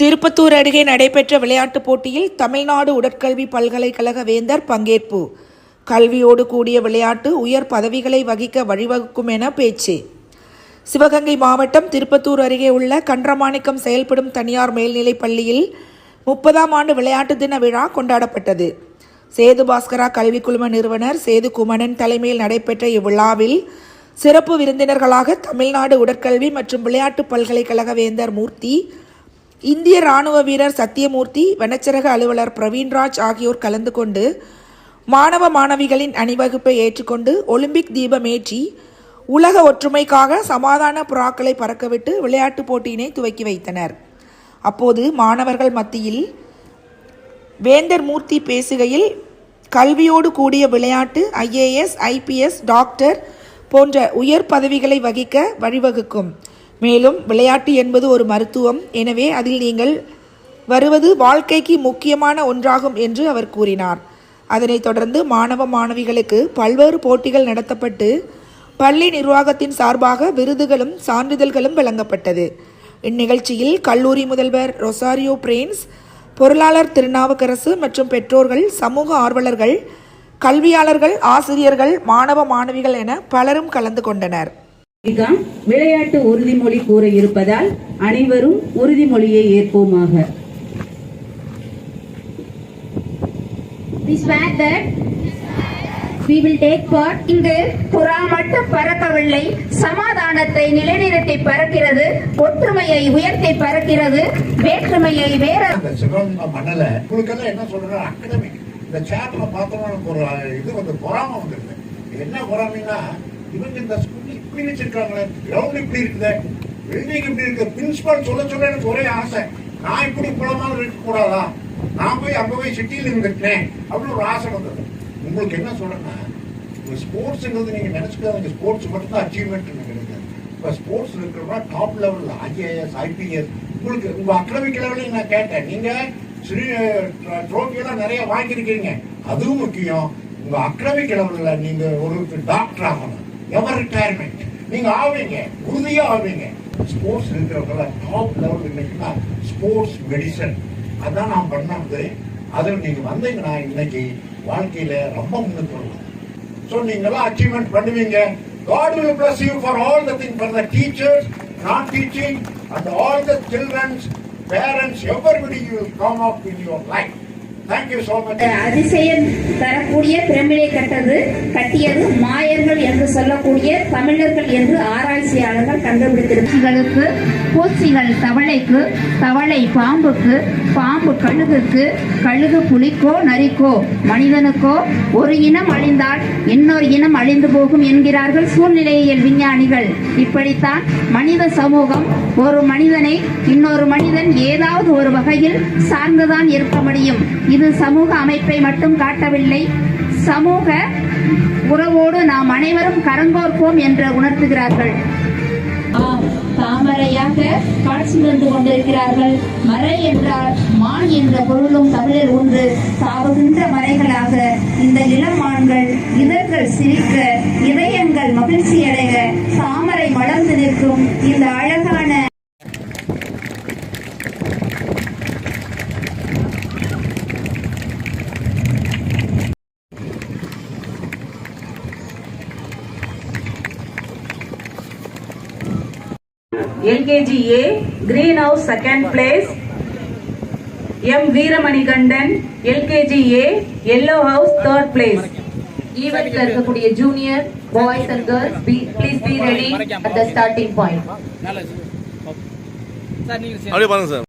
திருப்பத்தூர் அருகே நடைபெற்ற விளையாட்டுப் போட்டியில் தமிழ்நாடு உடற்கல்வி பல்கலைக்கழக வேந்தர் பங்கேற்பு. கல்வியோடு கூடிய விளையாட்டு உயர் பதவிகளை வகிக்க வழிவகுக்கும் என பேச்சு. சிவகங்கை மாவட்டம் திருப்பத்தூர் அருகே உள்ள கன்றமாணிக்கம் செயல்படும் தனியார் மேல்நிலைப் பள்ளியில் முப்பதாம் ஆண்டு விளையாட்டு தின விழா கொண்டாடப்பட்டது. சேது பாஸ்கரா கல்விக் குழும நிறுவனர் சேது குமணன் தலைமையில் நடைபெற்ற இவ்விழாவில் சிறப்பு விருந்தினர்களாக தமிழ்நாடு உடற்கல்வி மற்றும் விளையாட்டு பல்கலைக்கழக வேந்தர் மூர்த்தி இந்திய ராணுவ வீரர் சத்தியமூர்த்தி வனச்சரக அலுவலர் பிரவீன்ராஜ் ஆகியோர் கலந்து கொண்டு மாணவ மாணவிகளின் அணிவகுப்பை ஏற்றுக்கொண்டு ஒலிம்பிக் தீபம் ஏற்றி உலக ஒற்றுமைக்காக சமாதான புறாக்களை பறக்கவிட்டு விளையாட்டுப் போட்டியினை துவக்கி வைத்தனர். அப்போது மாணவர்கள் மத்தியில் வேந்தர் மூர்த்தி பேசுகையில் கல்வியோடு கூடிய விளையாட்டு ஐஏஎஸ் ஐபிஎஸ் டாக்டர் போன்ற உயர் பதவிகளை வகிக்க வழிவகுக்கும். மேலும் விளையாட்டு என்பது ஒரு மருத்துவம். எனவே அதில் நீங்கள் வருவது வாழ்க்கைக்கு முக்கியமான ஒன்றாகும் என்று அவர் கூறினார். அதனைத் தொடர்ந்து மாணவ மாணவிகளுக்கு பல்வேறு போட்டிகள் நடத்தப்பட்டு பள்ளி நிர்வாகத்தின் சார்பாக விருதுகளும் சான்றிதழ்களும் வழங்கப்பட்டது. இந்நிகழ்ச்சியில் கல்லூரி முதல்வர் ரொசாரியோ பிரின்ஸ் பொருளாளர் திருநாவுக்கரசு மற்றும் பெற்றோர்கள் சமூக ஆர்வலர்கள் கல்வியாளர்கள் ஆசிரியர்கள் மாணவ மாணவிகள் என பலரும் கலந்து கொண்டனர். விளையாட்டு உறுதிமொழி கூற இருப்பதால் அனைவரும் உறுதிமொழியை ஏற்போமாக. We swear that we will take part இங்கு புறா மட்டும் பறக்கவில்லை சமாதானத்தை நிலைநிறுத்தி பறக்கிறது ஒற்றுமையை உயர்த்தி பறக்கிறது வேற்றுமையை வேற மண்ணில் உங்களுக்கெல்லாம் என்ன சொல்றேன் அகடமிக் இந்த சேர்ல பார்த்தோம்னா ஒரு இது வந்து பொறாம வந்துருது. என்ன பொறாமைன்னா இவங்க இந்த ஸ்கூல் எப்படி வச்சிருக்காங்க கிரவுண்ட் இப்படி இருக்குது? பில்டிங் எப்படி இருக்கு? பிரின்சிபால் சொல்ல சொல்ல எனக்கு ஒரே ஆசை. நான் இப்படி குளமாக இருக்க கூடாதா நான் போய் அங்கே போய் சிட்டியில் இருந்துட்டேன். அப்படின்னு ஒரு ஆசை வந்தது. உங்களுக்கு என்ன சொல்றேன்னா ஸ்போர்ட்ஸ்ங்கிறது நீங்க நினைச்சுக்காதீங்க. ஸ்போர்ட்ஸ் மட்டும் தான் அச்சீவ்மெண்ட் கிடையாது இப்போ ஸ்போர்ட்ஸ் இருக்கிறவங்க டாப் லெவலில் ஐஏஎஸ் ஐபிஎஸ் உங்களுக்கு உங்க அகடமிக் லெவலையும் நான் கேட்டேன். நீங்க ஸ்ரீ ட்ரோஃபியெல்லாம் நிறைய வாங்கியிருக்கீங்க. அதுவும் முக்கியம். உங்க அகடமிக் லெவலில் நீங்க ஒரு டாக்டர் ஆகணும். எவர் ரிட்டையர்மெண்ட் நீங்க ஆவீங்க உறுதியா ஆவீங்க. ஸ்போர்ட்ஸ் இருக்கிறவங்கள டாப் லெவல் இன்னைக்குன்னா ஸ்போர்ட்ஸ் மெடிசன் அதான் நான் பண்ணது அதில் நீங்க வந்தீங்கன்னா இன்னைக்கு வாழ்க்கையில ரொம்ப முன்னுக்கு வரலாம். ஸோ நீங்களாம் அச்சீவ்மெண்ட் பண்ணுவீங்க. God will bless you for all the things, for the teachers, non-teaching, and all the children's parents, everybody you will come up in your life. அதிசயம் தரக்கூடிய பிரமிடை கட்டது கட்டியது மாயர்கள் என்று சொல்லக்கூடிய தமிழர்கள் என்று ஆராய்ச்சியாளர்கள் கண்டுபிடித்திருக்கிறது பூச்சிகள் தவளைக்கு தவளை பாம்புக்கு பாம்பு கழுகுக்கு கழுகு புலிக்கோ நரிக்கோ மனிதனுக்கோ ஒரு இனம் அழிந்தால் இன்னொரு இனம் அழிந்து போகும் என்கிறார்கள் சூழ்நிலையியல் விஞ்ஞானிகள். இப்படித்தான் மனித சமூகம் ஒரு மனிதனை இன்னொரு மனிதன் ஏதாவது ஒரு வகையில் சார்ந்துதான் இருக்க முடியும். இது சமூக அமைப்பை மட்டும் காட்டவில்லை. சமூக உறவோடு நாம் அனைவரும் கரங்கோர்ப்போம் என்று உணர்த்துகிறார்கள். ஆம், தாமரையாக காட்சி தந்து கொண்டிருக்கிறார்கள். மறை என்றால் மான் என்ற பொருளும் தமிழில் ஒன்று தாவுகின்ற மறைகளாக இந்த இளமான்கள் இதழ்கள் சிரிக்க இதயங்கள் மகிழ்ச்சி அடைய தாமரை மலர்ந்து நிற்கும் இந்த LKG A green house second place M Veeramanikandan LKG A yellow house third place ஈவெண்ட்ல இருக்கக்கூடிய junior boys and girls please be ready at the starting point அப்படியே பாருங்க சார்.